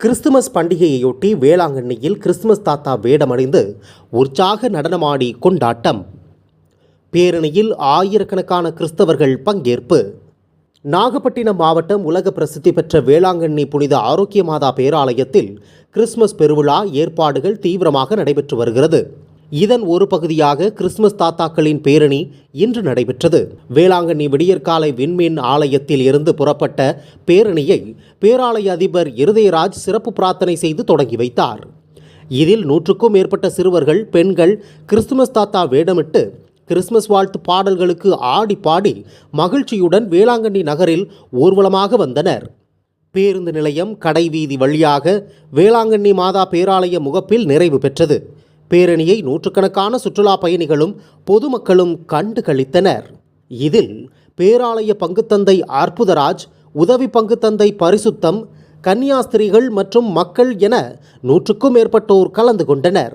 Christmas பண்டிகையையொட்டி வேளாங்கண்ணியில் Christmas தாத்தா வேடமடைந்து உற்சாக நடனமாடி கொண்டாட்டம். பேரணியில் ஆயிரக்கணக்கான கிறிஸ்தவர்கள் பங்கேற்பு. நாகப்பட்டினம் மாவட்டம் உலக பிரசித்தி பெற்ற வேளாங்கண்ணி புனித ஆரோக்கிய மாதா பேராலயத்தில் கிறிஸ்துமஸ் பெருவிழா ஏற்பாடுகள் தீவிரமாக நடைபெற்று வருகிறது. இதன் ஒரு பகுதியாக கிறிஸ்துமஸ் தாத்தாக்களின் பேரணி இன்று நடைபெற்றது. வேளாங்கண்ணி விடியற்காலை விண்மீன் ஆலயத்தில் இருந்து புறப்பட்ட பேரணியை பேராலய அதிபர் இருதயராஜ் சிறப்பு பிரார்த்தனை செய்து தொடங்கி வைத்தார். இதில் நூற்றுக்கும் மேற்பட்ட சிறுவர்கள் பெண்கள் கிறிஸ்துமஸ் தாத்தா வேடமிட்டு கிறிஸ்துமஸ் வாழ்த்து பாடல்களுக்கு ஆடி பாடி மகிழ்ச்சியுடன் வேளாங்கண்ணி நகரில் ஊர்வலமாக வந்தனர். பேருந்து நிலையம் கடைவீதி வழியாக வேளாங்கண்ணி மாதா பேராலய முகப்பில் நிறைவு பெற்றது. பேரணியை நூற்றுக்கணக்கான சுற்றுலா பயணிகளும் பொதுமக்களும் கண்டு கழித்தனர் இதில் பேராலய பங்குத்தந்தை அற்புதராஜ் உதவி பங்குத்தந்தை பரிசுத்தம் கன்னியாஸ்திரிகள் மற்றும் மக்கள் என நூற்றுக்கும் மேற்பட்டோர் கலந்து கொண்டனர்.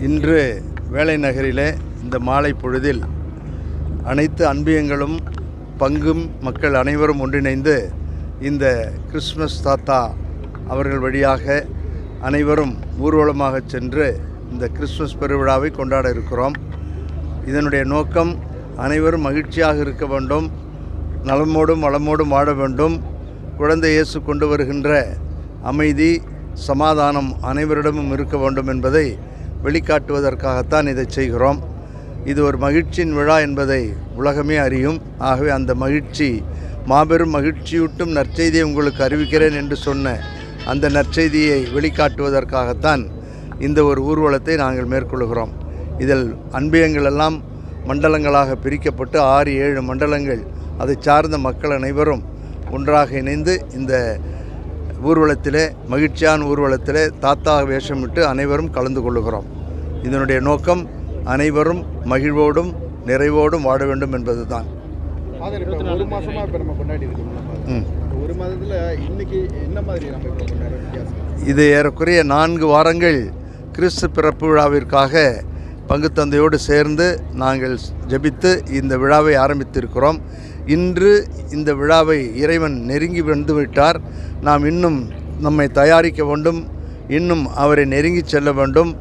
இன்று வேலை நகரிலே இந்த மாலை பொழுதில் அனைத்து அன்பியங்களும் பங்கும் மக்கள் அனைவரும் ஒன்றிணைந்து இந்த கிறிஸ்மஸ் தாத்தா அவர்கள் வழியாக அனைவரும் ஊர்வலமாக சென்று இந்த கிறிஸ்மஸ் பெருவிழாவை கொண்டாட இருக்கிறோம். இதனுடைய நோக்கம் அனைவரும் மகிழ்ச்சியாக இருக்க வேண்டும். நலமோடும் வளமோடும் வாழ வேண்டும். குழந்தை இயேசு கொண்டு வருகின்ற அமைதி சமாதானம் அனைவரிடமும் இருக்க வேண்டும் என்பதை வெளிக்காட்டுவதற்காகத்தான் இதை செய்கிறோம். இது ஒரு மகிழ்ச்சியின் விழா என்பதை உலகமே அறியும். ஆகவே அந்த மகிழ்ச்சி மாபெரும் மகிழ்ச்சியூட்டும் நற்செய்தியை உங்களுக்கு அறிவிக்கிறேன் என்று சொன்ன அந்த நற்செய்தியை வெளிக்காட்டுவதற்காகத்தான் இந்த ஒரு ஊர்வலத்தை நாங்கள் மேற்கொள்கிறோம். இதில் அன்பியங்கள் எல்லாம் மண்டலங்களாக பிரிக்கப்பட்டு ஆறு ஏழு மண்டலங்கள் அதை சார்ந்த மக்கள் அனைவரும் ஒன்றாக இணைந்து இந்த ஊர்வலத்திலே மகிழ்ச்சியான ஊர்வலத்திலே தாத்தா வேஷமிட்டு அனைவரும் கலந்து கொள்ளுகிறோம். இதனுடைய நோக்கம் அனைவரும் மகிழ்வோடும் நிறைவோடும் வாழ வேண்டும் என்பதுதான். ஒரு மாசமா இப்போ நம்ம கொண்டாடி இருக்கோம். ம். ஒரு மாதத்தில் இன்னைக்கு என்ன மாதிரி நம்ம இது ஏறக்குறைய நான்கு வாரங்கள் கிறிஸ்து பிறப்பு விழாவிற்காக பங்குத்தந்தையோடு சேர்ந்து நாங்கள் ஜெபித்து இந்த விழாவை ஆரம்பித்திருக்கிறோம். இன்று இந்த விழாவை இறைவன் நெருங்கி வந்து விட்டார். நாம் இன்னும் நம்மை தயாரிக்க வேண்டும். இன்னும் அவரை நெருங்கி செல்ல வேண்டும்.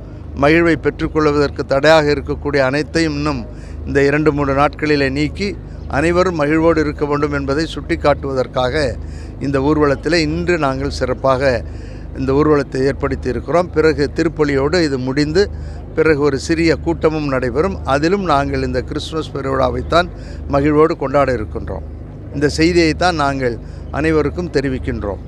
மகிழ்வை பெற்றுக்கொள்வதற்கு தடையாக இருக்கக்கூடிய அனைத்தையும் இன்னும் இந்த இரண்டு மூன்று நாட்களிலே நீக்கி அனைவரும் மகிழ்வோடு இருக்க வேண்டும் என்பதை சுட்டிக்காட்டுவதற்காக இந்த ஊர்வலத்தில் இன்று நாங்கள் சிறப்பாக இந்த ஊர்வலத்தை ஏற்படுத்தி இருக்கிறோம். பிறகு திருப்பலியோடு இது முடிந்து பிறகு ஒரு சிறிய கூட்டமும் நடைபெறும். அதிலும் நாங்கள் இந்த கிறிஸ்துமஸ் பெருவிழாவைத்தான் மகிழ்வோடு கொண்டாட இருக்கின்றோம். இந்த செய்தியைத்தான் நாங்கள் அனைவருக்கும் தெரிவிக்கின்றோம்.